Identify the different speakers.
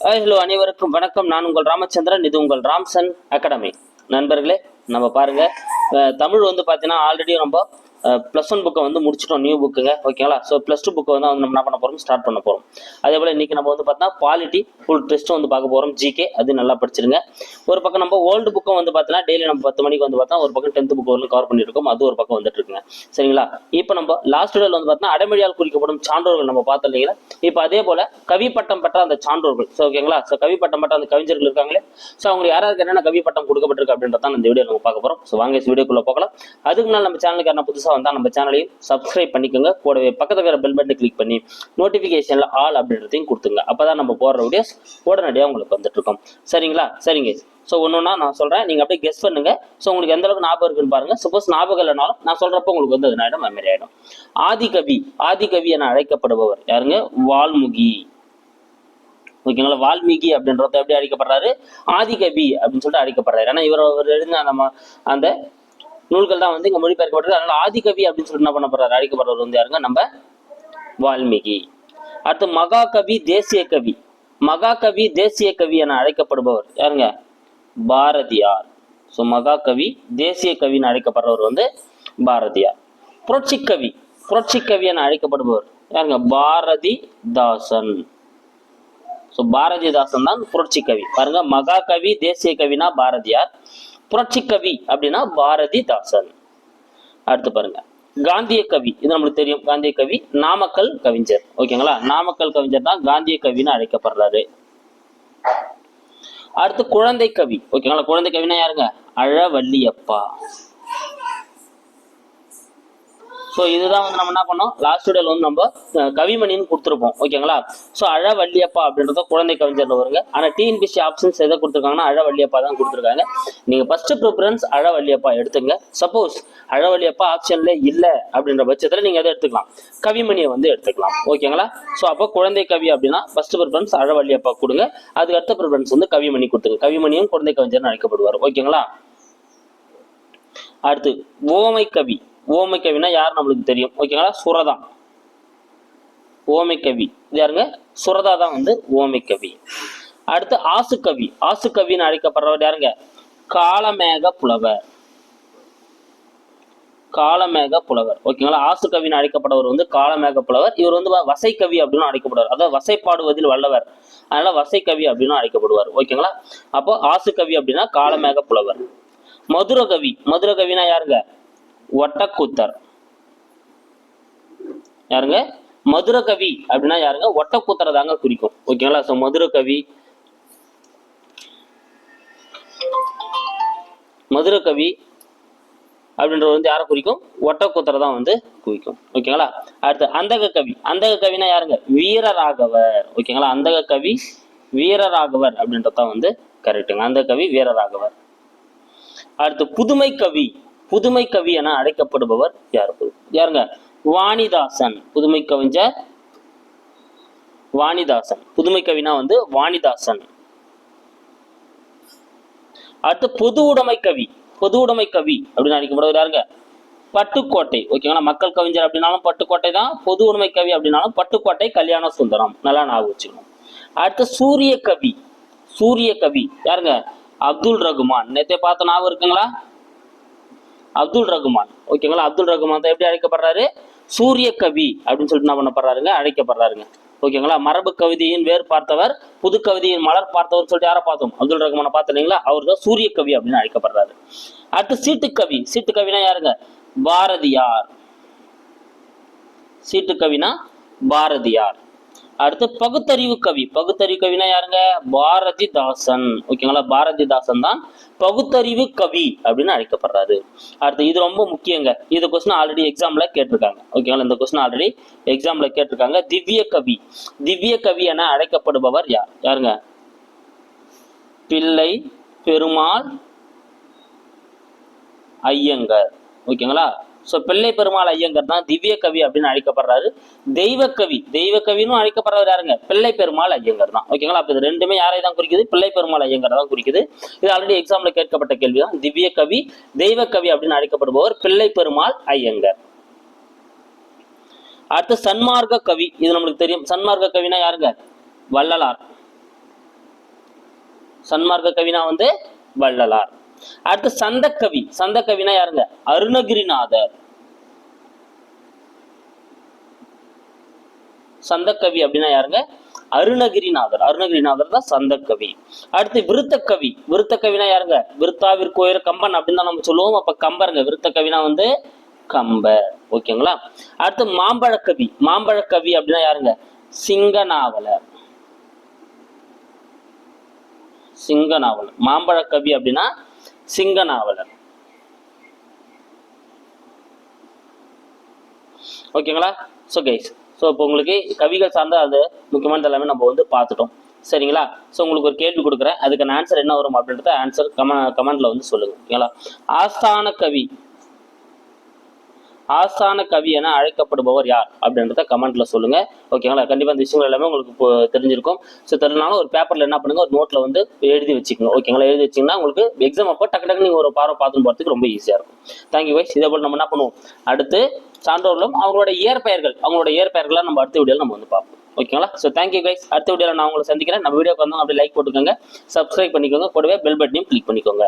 Speaker 1: Hello அனைவருக்கும் வணக்கம். நான் உங்கள் ராமச்சந்திரன் இது உங்கள் ராம்சன் அகாடமி. நண்பர்களே நம்ம பாருங்க அஹ் தமிழ் வந்து பார்த்தீங்கன்னா ஆல்ரெடி நம்ம ப்ளஸ் ஒன் புக்கை வந்து முடிச்சிட்டோம் நியூ புக்குங்க ஓகேங்களா ஸோ ப்ளஸ் டூ புக்கை வந்து வந்து நம்ம என்ன பண்ண போகிறோம் ஸ்டார்ட் பண்ண போகிறோம் அதே போல் இன்னைக்கு நம்ம வந்து பார்த்தா பாலிட்டி ஃபுல் டெஸ்ட்டும் வந்து பார்க்க போகிறோம் ஜிகே அது நல்லா படிச்சிருங்க. ஒரு பக்கம் நம்ம ஓல்டு புக்கும் வந்து பார்த்தீங்கன்னா டெய்லி நம்ம பத்து மணிக்கு வந்து பார்த்தா ஒரு பக்கம் டென்த் புக் வந்து கவர் பண்ணியிருக்கோம் அது ஒரு பக்கம் வந்துட்டு இருக்குங்க. சரிங்களா? இப்போ நம்ம லாஸ்ட் வீடியோவில் வந்து பார்த்தீங்கன்னா அடைமொழியால் குறிக்கப்படும் சான்றோர்கள் நம்ம பார்த்தோம் இல்லைங்களா? இப்போ அதே போல கவி பட்டம் பெற்ற அந்த சான்றோர்கள். ஸோ ஓகேங்களா ஸோ கவி பட்டம் பெற்ற அந்த கவிஞர்கள் இருக்காங்களே ஸோ அவங்க யாராருக்கு என்னென்ன கவி பட்டம் கொடுக்கப்பட்டிருக்கு அப்படின்றத இந்த வீடியோ நம்ம பார்க்க போகிறோம் ஸோ வாங்க வீடியோக்குள்ளே போகலாம். அதுக்கு முன்னால் நம்ம சேனலுக்கு என்ன புதுசாக வந்தால் நம்ம சேனலையும் சப்ஸ்கிரைப் பண்ணிக்கோங்க. கூடவே பக்கத்தில் இருக்கிற பெல் பட்டனை கிளிக் பண்ணி நோட்டிஃபிகேஷனில் ஆல் அப்படின்றதையும் கொடுத்துங்க அப்போ தான் நம்ம போடுற வீடியோஸ் உடனடியாக உங்களுக்கு வந்துட்டுருக்கோம் சரிங்களா? சரிங்க. ஸோ ஒன்று நான் சொல்கிறேன் நீங்கள் அப்படியே கெஸ் பண்ணுங்க. ஸோ உங்களுக்கு எந்த அளவுக்கு ஞாபகம் இருக்குன்னு பாருங்க. சப்போஸ் ஞாபகம் இல்லைனாலும் நான் சொல்கிறப்ப உங்களுக்கு வந்து அது ஆகிடும் மெமரி ஆகிடும் ஆதிகவி. ஆதிகவி என அழைக்கப்படுபவர் யாருங்க? வால்முகி. ஓகேங்களா வால்மீகி அப்படின்றத எப்படி அழைக்கப்படுறாரு? ஆதிகவி அப்படின்னு சொல்லிட்டு அழைக்கப்படுறாரு. ஏன்னா இவர் அவர் எழுந்த அந்த அந்த நூல்கள் தான் வந்து இங்க மொழிபெயர்க்கப்பட்டது அதனால ஆதிகவி அப்படின்னு சொல்லி என்ன பண்ணப்படுறாரு அழைக்கப்படுறவர் வந்து யாருங்க? நம்ம வால்மீகி. அடுத்து மகாகவி தேசிய கவி. மகாகவி தேசிய கவி என அழைக்கப்படுபவர் யாருங்க? பாரதியார். ஸோ மகாகவி தேசிய கவின்னு அழைக்கப்படுறவர் வந்து பாரதியார். புரட்சிக்கவி புரட்சிக்கவி என அழைக்கப்படுபவர் யாருங்க? பாரதி தாசன் ஸோ பாரதிதாசன் தான் புரட்சி கவி. பாருங்க மகாகவி தேசிய கவினா பாரதியார். புரட்சி கவி அப்படின்னா பாரதி தாசன் அடுத்து பாருங்க. காந்திய கவி. இது நம்மளுக்கு தெரியும். காந்திய கவி நாமக்கல் கவிஞர். ஓகேங்களா? நாமக்கல் கவிஞர் தான் காந்திய கவின்னு அழைக்கப்படுறாரு. அடுத்து குழந்தை கவி. ஓகேங்களா? குழந்தை கவினா யாருங்க? அழவல்லியப்பா ஸோ இதுதான் வந்து நம்ம என்ன பண்ணோம்? லாஸ்ட் வீடியோல வந்து நம்ம கவிமணின்னு கொடுத்துருப்போம். ஓகேங்களா? ஸோ அழவள்ளியப்பா அப்படின்றத குழந்தை கவிஞர்ல வருங்க. ஆனால் டிஎன்பிசி ஆப்ஷன்ஸ் எதை கொடுத்துருக்காங்கன்னா அழவள்ளியப்பா தான் கொடுத்துருக்காங்க. நீங்க ஃபர்ஸ்ட் ப்ரிஃபரன்ஸ் அழவள்ளியப்பா எடுத்துங்க. சப்போஸ் அழவள்ளியப்பா ஆப்ஷன்ல இல்லை அப்படின்ற பட்சத்தில் நீங்க எதை எடுத்துக்கலாம்? கவிமணியை வந்து எடுத்துக்கலாம். ஓகேங்களா? ஸோ அப்போ குழந்தை கவி அப்படின்னா ஃபர்ஸ்ட் ப்ரிஃபரன்ஸ் அழவள்ளியப்பா கொடுங்க. அதுக்கு அடுத்த ப்ரிஃபரன்ஸ் வந்து கவிமணி கொடுத்துங்க கவிமணியும் குழந்தை கவிஞர்னு அழைக்கப்படுவார். ஓகேங்களா? அடுத்து ஓமை கவி ஓமை கவினா யார் நம்மளுக்கு தெரியும்? ஓகேங்களா? சுரதா. ஓமை கவி இது யாருங்க? சுரதா தான் வந்து ஓமை கவி அடுத்து ஆசுக்கவி. ஆசுக்கவின்னு அழைக்கப்படுறவர் யாருங்க? காலமேக புலவர். காலமேக புலவர். ஓகேங்களா? ஆசு கவின்னு அழைக்கப்பட்டவர் வந்து காலமேக புலவர். இவர் வந்து வசைக்கவி வசை கவி அப்படின்னு அழைக்கப்படுவார். அதாவது வசை பாடுவதில் வல்லவர். அதனால வசை கவி அப்படின்னு அழைக்கப்படுவார். ஓகேங்களா? அப்போ ஆசு கவி அப்படின்னா காலமேக புலவர். மதுரகவி. மதுரகவினா மதுர யாருங்க? ஒட்டக்கூத்தர். யாருங்க? மதுரகவி அப்படின்னா யாருங்க? ஒட்டக்கூத்தரை தாங்க குறிக்கும். ஓகேங்களா ஸோ மதுரகவி கவி அப்படின்றது வந்து யாரை குறிக்கும்? ஒட்டக்கூத்தரை தான் வந்து குறிக்கும். ஓகேங்களா அடுத்து அந்தக கவி அந்தக கவினா யாருங்க? வீரராகவர். ஓகேங்களா அந்தக கவி வீரராகவர் அப்படின்றதான் வந்து கரெக்டுங்க அந்த கவி வீரராகவர். அடுத்து புதுமை கவி புதுமை கவி என அழைக்கப்படுபவர் யார்? யாருங்க? வாணிதாசன் புதுமை கவிஞர் வாணிதாசன். புதுமை கவினா வந்து வாணிதாசன். அடுத்து பொது உடைமை கவி பொது உடைமை கவி அப்படின்னு அழைக்கப்படுவது யாருங்க? பட்டுக்கோட்டை. ஓகேங்களா மக்கள் கவிஞர் அப்படின்னாலும் பட்டுக்கோட்டை தான் பொது உடைமை கவி அப்படின்னாலும் பட்டுக்கோட்டை கல்யாண சுந்தரம். நல்லா ஞாபகம் வச்சுக்கணும். அடுத்து சூரிய கவி சூரிய கவி. யாருங்க? அப்துல் ரகுமான். நேத்தே பார்த்த ஞாபகம் இருக்குங்களா? அப்துல் ரகுமான். ஓகேங்களா? அப்துல் ரகுமான் தான் எப்படி அழைக்கப்படுறாரு? சூரிய கவி அப்படின்னு சொல்லிட்டு என்ன பண்ணப்படுறாருங்க? அழைக்கப்படுறாருங்க. ஓகேங்களா? மரபு கவிதையின் வேர் பார்த்தவர் புது கவிதையின் மலர் பார்த்தவர் சொல்லிட்டு யாரை பார்த்தோம்? அப்துல் ரகுமானை பார்த்து இல்லைங்களா? அவர் தான் சூரிய கவி அப்படின்னு அழைக்கப்படுறாரு. அடுத்து சீட்டு கவி. சீட்டு கவினா யாருங்க? பாரதியார். சீட்டு கவினா பாரதியார். அடுத்து பகுத்தறிவு கவி. பகுத்தறிவு கவினா யாருங்க? பாரதிதாசன். ஓகேங்களா? பாரதிதாசன் தான் பகுத்தறிவு கவி அப்படின்னு அழைக்கப்படுறாரு. அடுத்து இது ரொம்ப முக்கியங்க. இது கொஸ்டின் ஆல்ரெடி எக்ஸாம்ல கேட்டிருக்காங்க. ஓகேங்களா? இந்த கொஸ்டின் ஆல்ரெடி எக்ஸாம்ல கேட்டிருக்காங்க. திவ்ய கவி. திவ்ய கவி என அழைக்கப்படுபவர் யார்? யாருங்க? பிள்ளை பெருமாள் ஐயங்கர். ஓகேங்களா? ஸோ பிள்ளை பெருமாள் ஐயங்கர் தான் திவ்ய கவி அப்படின்னு அழைக்கப்படுறாரு தெய்வ கவி தெய்வ கவின்னு அழைக்கப்படுறவர் யாருங்க பிள்ளை பெருமாள் ஐயங்கர் தான் ஓகேங்களா அப்போ இது ரெண்டுமே யாரை தான் குறிக்குது? பிள்ளை பெருமாள் ஐயங்கர் தான் குறிக்குது. இது ஆல்ரெடி எக்ஸாம்ல கேட்கப்பட்ட கேள்வி தான் திவ்ய கவி தெய்வ கவி அப்படின்னு அழைக்கப்படுபவர் பிள்ளை பெருமாள் ஐயங்கர் அடுத்து சன்மார்க்க கவி. இது நம்மளுக்கு தெரியும். சன்மார்க்க கவினா யாருங்க? வள்ளலார். சன்மார்க்க கவினா வந்து வள்ளலார். அடுத்து சந்தக்கவி. சந்தக்கவினா யாருங்க? அருணகிரிநாதர். சந்தக்கவி அப்படின்னா யாருங்க? அருணகிரிநாதர். அருணகிரிநாதர் தான் சந்தக்கவி. அடுத்து விருத்தக்கவி. விருத்தக்கவினா யாருங்க? விருத்தாவிற்கு கம்பன் அப்படின்னு தான் நம்ம சொல்லுவோம். அப்ப கம்பருங்க. விருத்தக்கவினா வந்து கம்ப ஓகேங்களா? அடுத்து மாம்பழக்கவி. மாம்பழக்கவி அப்படின்னா யாருங்க? சிங்கநாவலர். சிங்கநாவலர். மாம்பழக்கவி அப்படின்னா சிங்க நாவலர் ஓகேங்களா? ஸோ கைஸ் ஸோ இப்போ உங்களுக்கு கவிகள் சார்ந்த அது முக்கியமானது எல்லாமே நம்ம வந்து பார்த்துட்டோம். சரிங்களா? ஸோ உங்களுக்கு ஒரு கேள்வி கொடுக்குறேன். அதுக்கான ஆன்சர் என்ன வரும் அப்படின்றத ஆன்சர் கம கமெண்ட்ல வந்து சொல்லுங்க. ஓகேங்களா? ஆஸ்தான கவி. ஆசான கவி என அழைக்கப்படுபவர் யார் அப்படின்றத கமெண்ட்ல சொல்லுங்க. ஓகேங்களா கண்டிப்பா இந்த விஷயங்கள் எல்லாமே உங்களுக்கு தெரிஞ்சிருக்கும். ஸோ தெரிஞ்சாலும் ஒரு பேப்பர்ல என்ன பண்ணுங்க? ஒரு நோட்ல வந்து எழுதி வச்சுக்கோங்க. ஓகேங்களா எழுதி வச்சீங்கன்னா உங்களுக்கு எக்ஸாம் அப்போ டக்கு டக்கு நீங்க ஒரு பார்வை பார்த்து போறதுக்கு ரொம்ப ஈஸியா இருக்கும். தேங்க்யூ வைஸ் இதே போல நம்ம என்ன பண்ணுவோம்? அடுத்து சான்றோர்களும் அவங்களோட இயற்பெயர்கள் அவங்களோட இயற்பெயர்கள்லாம் நம்ம அடுத்த வீடியோவில் நம்ம வந்து பார்ப்போம். ஓகேங்களா ஸோ தேங்க்யூ கைஸ் அடுத்த வீடியோவில் நான் உங்களை சந்திக்கிறேன். நம்ம வீடியோக்கு வந்து அப்படியே லைக் போட்டுக்கோங்க. சப்ஸ்கிரைப் பண்ணிக்கோங்க. கூடவே பெல் பட்டனையும் கிளிக் பண்ணிக்கோங்க.